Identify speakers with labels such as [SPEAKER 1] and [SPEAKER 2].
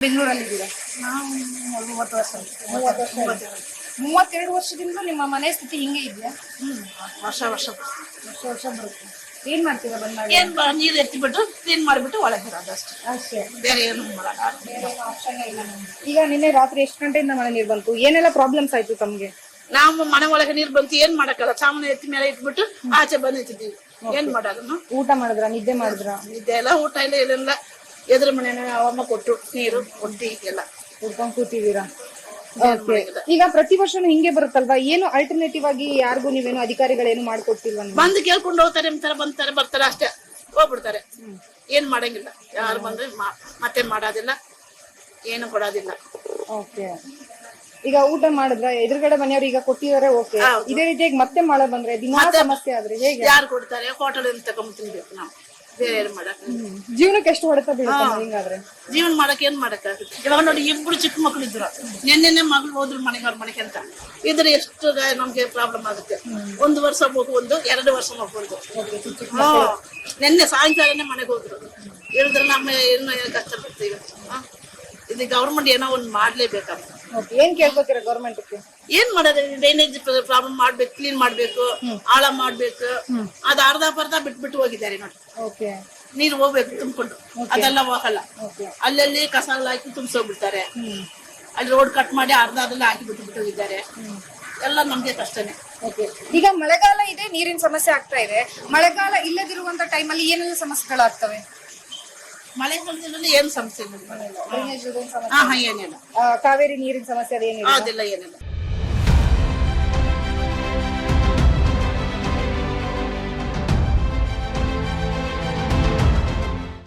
[SPEAKER 1] ಬೆಂಗಳೂರಲ್ಲಿದ್ದೀರಾ?
[SPEAKER 2] ನಾವು ಮೂವತ್ತು ವರ್ಷ
[SPEAKER 1] ಮೂವತ್ತು ವರ್ಷ ಆಯ್ತು. ಮೂವತ್ತೆರಡು ವರ್ಷದಿಂದ ನಿಮ್ಮ ಮನೆ ಸ್ಥಿತಿ ಹಿಂಗೆ ಇದೆಯಾ?
[SPEAKER 2] ವರ್ಷ ವರ್ಷ
[SPEAKER 1] ವರ್ಷ ವರ್ಷ ಬರುತ್ತೆ. ಏನ್ ಮಾಡ್ತೀರಾ ಬಂದಾಗ
[SPEAKER 2] ಏನ್ ಬ- ನೀರ್ ಎತ್ತಿಬಿಟ್ಟು ಕ್ಲೀನ್ ಮಾಡಿಬಿಟ್ಟು ಒಳಗೆ ಅಷ್ಟೇ.
[SPEAKER 1] ಅಷ್ಟೇ.
[SPEAKER 2] ಬೇರೆ ಏನು ಮಾಡಲ್ಲ.
[SPEAKER 1] ಈಗ ನಿನ್ನೆ ರಾತ್ರಿ ಎಷ್ಟು ಗಂಟೆಯಿಂದ ಮಳೆ ನೀರು ಬಂತು? ಏನೆಲ್ಲ ಪ್ರಾಬ್ಲಮ್ಸ್ ಆಯ್ತು ತಮ್ಗೆ?
[SPEAKER 2] ನಾವು ಮನೆ ಒಳಗೆ ನೀರ್ ಬಂತು ಏನ್ ಮಾಡಕ್ಕಲ್ಲ ಸಾಮಾನು ಎತ್ತಿ ಮೇಲೆ ಇಟ್ಬಿಟ್ಟು ಆಚೆ ಬಂದಿದ್ದೀವಿ ಏನ್ ಮಾಡೋದನ್ನು
[SPEAKER 1] ಊಟ ಮಾಡಿದ್ರ? ನಿದ್ದೆ ಮಾಡಿದ್ರ?
[SPEAKER 2] ನಿದ್ದೆ ಎಲ್ಲ ಊಟ ಇಲ್ಲ ಏನಿಲ್ಲ. ಎದುರು ಮನೆನ ಅವಮ್ಮ ಕೊಟ್ಟು ನೀರು ಕೊಟ್ಟಿ ಎಲ್ಲ
[SPEAKER 1] ಕುಡ್ಕೊಂಡ್ ಕೂತಿದ್ದೀರಾ. ಈಗ ಪ್ರತಿ ವರ್ಷನೂ ಹಿಂಗೆ ಬರುತ್ತಲ್ವಾ? ಏನು ಅಲ್ಟರ್ನೇಟಿವ್ ಆಗಿ ಯಾರಿಗೂ ನೀವೇನು ಅಧಿಕಾರಿಗಳೇನು ಮಾಡ್ಕೊಡ್ತಿಲ್ವ?
[SPEAKER 2] ಬಂದು ಕೇಳ್ಕೊಂಡು ಹೋಗ್ತಾರೆ ಅಂತಾರೆ ಬಂತಾರೆ ಬರ್ತಾರೆ ಅಷ್ಟೇ. ಹೋಗ್ಬಿಡ್ತಾರೆ. ಏನ್ ಮಾಡಂಗಿಲ್ಲ. ಯಾರು ಬಂದ್ರೆ ಮಾ- ಮತ್ತೆ ಮಾಡೋದಿಲ್ಲ. ಏನು ಕೊಡೋದಿಲ್ಲ.
[SPEAKER 1] ಓಕೆ ಈಗ ಊಟ ಮಾಡಿದ್ರ ಎದುರುಗಡೆ ಮನೆಯವ್ರು ಈಗ ಕೊಟ್ಟಿದ್ದಾರೆ ಓಕೆ
[SPEAKER 2] ಹೌದು.
[SPEAKER 1] ಇದೇ ರೀತಿಯಾಗಿ ಮತ್ತೆ ಮಳೆ ಬಂದ್ರೆ ದಿನಾ ಸಮಸ್ಯೆ ಆದ್ರೆ ಹೇಗೆ?
[SPEAKER 2] ಯಾರು ಕೊಡ್ತಾರೆ? ಹೋಟೆಲ್ ತಗೊಂಡ್ ತಿನ್ಬೇಕು ನಾವು. ಬೇರೆ ಏನು ಮಾಡಕ್
[SPEAKER 1] ಜೀವನಕ್ಕೆ ಎಷ್ಟು ಹೊಡೆತ ಬೀಳುತ್ತೆ ಹಿಂಗಾದ್ರೆ?
[SPEAKER 2] ಜೀವನ ಮಾಡಕ್ ಏನ್ ಮಾಡಕ್ ಇವಾಗ ನೋಡಿ ಇಬ್ರು ಚಿಕ್ಕ ಮಕ್ಳು ಇದ್ರು. ನಿನ್ನೆ ಮಗಳು ಹೋದ್ರು ಮನೆಗೆ ಅವ್ರ ಮನೆಗೆ ಅಂತ. ಇದ್ರೆ ಎಷ್ಟು ನಮ್ಗೆ ಪ್ರಾಬ್ಲಮ್ ಆಗುತ್ತೆ. ಒಂದು ವರ್ಷ ಮಗು ಒಂದು ಎರಡು ವರ್ಷ ಮಗು ಒಂದು. ಹ್ಮ್. ನಿನ್ನೆ ಸಾಯಂಕಾಲನೇ ಮನೆಗೆ ಹೋದ್ರು. ಹೇಳಿದ್ರೆ ನಮ್ಮ ಏನು ಕಷ್ಟ ಬರ್ತೀವಿ ಇದು ಗೌರ್ಮೆಂಟ್ ಏನೋ ಒಂದು ಮಾಡ್ಲೇಬೇಕಂತ.
[SPEAKER 1] ಏನ್ ಕೇಳ್ಕೊತೀರಾ ಗೌರ್ಮೆಂಟ್ಗೆ
[SPEAKER 2] ಏನ್ ಮಾಡೋದು? ಡ್ರೈನೇಜ್ ಪ್ರಾಬ್ಲಮ್ ಮಾಡ್ಬೇಕು ಕ್ಲೀನ್ ಮಾಡ್ಬೇಕು ಆಳ ಮಾಡ್ಬೇಕು. ಅದ ಅರ್ಧ ಪರ್ಧ ಬಿಟ್ಬಿಟ್ಟು ಹೋಗಿದ್ದಾರೆ ನೋಡಿ.
[SPEAKER 1] ಓಕೆ.
[SPEAKER 2] ನೀರು ಹೋಗ್ಬೇಕು ತುಂಬಿಕೊಂಡು. ಅದೆಲ್ಲ ಹೋಗಲ್ಲ. ಅಲ್ಲಲ್ಲಿ ಕಸ ಎಲ್ಲ ಹಾಕಿ ತುಂಬಿಸೋಗ್ಬಿಡ್ತಾರೆ. ಅಲ್ಲಿ ರೋಡ್ ಕಟ್ ಮಾಡಿ ಅರ್ಧ ಅದನ್ನ ಹಾಕಿ ಬಿಟ್ಟು ಬಿಟ್ಟು ಹೋಗಿದ್ದಾರೆ ಎಲ್ಲ ನಮ್ಗೆ ಕಷ್ಟನೇ.
[SPEAKER 1] ಓಕೆ. ಈಗ ಮಳೆಗಾಲ ಇದೆ ನೀರಿನ ಸಮಸ್ಯೆ ಆಗ್ತಾ ಇದೆ. ಮಳೆಗಾಲ ಇಲ್ಲದಿರುವಂತ ಟೈಮಲ್ಲಿ ಏನೆಲ್ಲ ಸಮಸ್ಯೆಗಳಾಗ್ತವೆ?
[SPEAKER 2] ಮಳೆಗಾಲದಲ್ಲಿ ಏನು ಸಮಸ್ಯೆ ಇಲ್ಲ. ಹಾ ಹಾ ಏನಿಲ್ಲ
[SPEAKER 1] ಕಾವೇರಿ ನೀರಿನ ಸಮಸ್ಯೆ ಅದೇನಿಲ್ಲ?
[SPEAKER 2] ಅದೆಲ್ಲ ಏನಿಲ್ಲ.